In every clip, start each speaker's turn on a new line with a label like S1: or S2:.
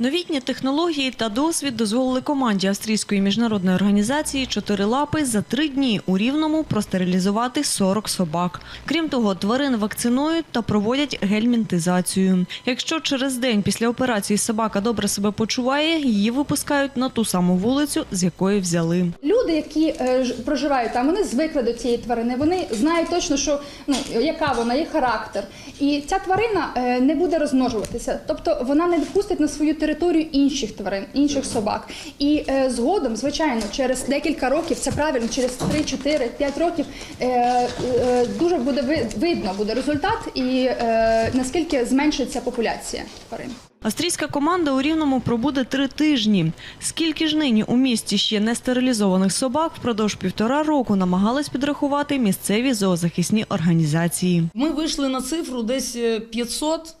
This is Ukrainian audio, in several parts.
S1: Новітні технології та досвід дозволили команді австрійської міжнародної організації «Чотири лапи» за три дні у Рівному простерилізувати 40 собак. Крім того, тварин вакцинують та проводять гельмінтизацію. Якщо через день після операції собака добре себе почуває, її випускають на ту саму вулицю, з якої взяли.
S2: Люди, які е, проживають там, вони звикли до цієї тварини. Вони знають точно, що ну яка вона, є характер. І ця тварина е, не буде розмножуватися, тобто вона не впустить на свою територію інших тварин, інших собак. І е, згодом, звичайно, через декілька років, це правильно, через 3, 4, 5 років е, е, дуже буде видно буде результат і е, наскільки зменшиться популяція тварин.
S1: Австрійська команда у Рівному пробуде три тижні. Скільки ж нині у місті ще нестерилізованих собак впродовж півтора року намагались підрахувати місцеві зоозахисні організації.
S3: Ми вийшли на цифру десь е, 500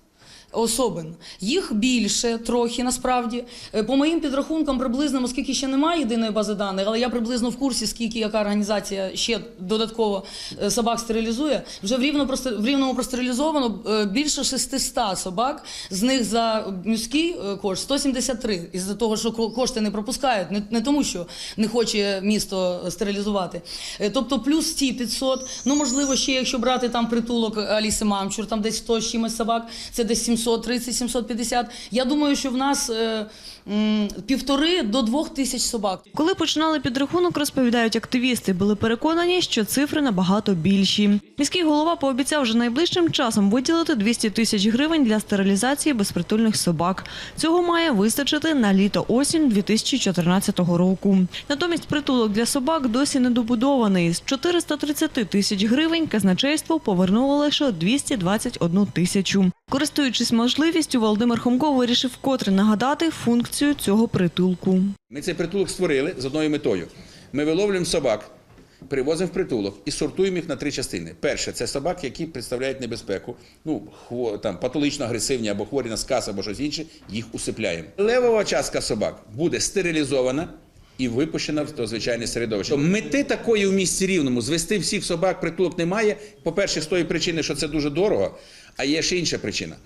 S3: особин. Їх більше трохи насправді. Е, По моїм підрахункам, приблизно, оскільки ще немає єдиної бази даних, але я приблизно в курсі, скільки яка організація ще додатково е, собак стерилізує. Вже в рівно в рівному простерилізовано е, більше 600 собак. З них за міський кошт 173. Із-за того, що ко- кошти не пропускають, не, не тому, що не хоче місто стерилізувати. Тобто плюс ті 500, ну можливо, ще якщо брати там притулок Аліси Мамчур, там десь 100 з чимось собак, це десь 730-750. Я думаю, що в нас е, півтори до двох тисяч собак.
S1: Коли починали підрахунок, розповідають активісти, були переконані, що цифри набагато більші. Міський голова пообіцяв вже найближчим часом виділити 200 тисяч гривень для стерилізації безпритульних собак. Цього має вистачити на літо-осінь 2014 року. Натомість притулок для собак досі не добудований. З 430 тисяч гривень казначейство повернуло лише 221 тисячу. Користуючись можливістю, Володимир Хомко вирішив вкотре нагадати функцію цього притулку.
S4: Ми цей притулок створили з одною метою. Ми виловлюємо собак, привозимо в притулок і сортуємо їх на три частини. Перше це собаки, які представляють небезпеку, ну там патологічно агресивні або хворі на сказ, або щось інше. Їх усипляємо. Левова частка собак буде стерилізована. І випущена в то звичайне середовище. Мети такої у місті рівному звести всіх собак притулок немає. По-перше, з тої причини, що це дуже дорого, а є ще інша причина.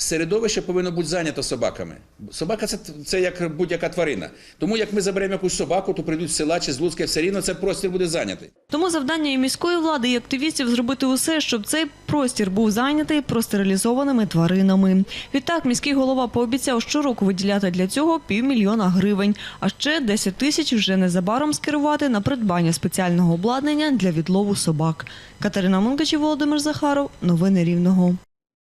S4: Середовище повинно бути зайнято собаками. Собака це, це як будь-яка тварина. Тому як ми заберемо якусь собаку, то прийдуть з села чи з Луцька, все рівно це простір буде зайнятий.
S1: Тому завдання і міської влади, і активістів зробити усе, щоб цей простір був зайнятий простерилізованими тваринами. Відтак міський голова пообіцяв щороку виділяти для цього півмільйона гривень, а ще 10 тисяч вже незабаром скерувати на придбання спеціального обладнання для відлову собак. Катерина Мункач і Володимир Захаров. Новини Рівного.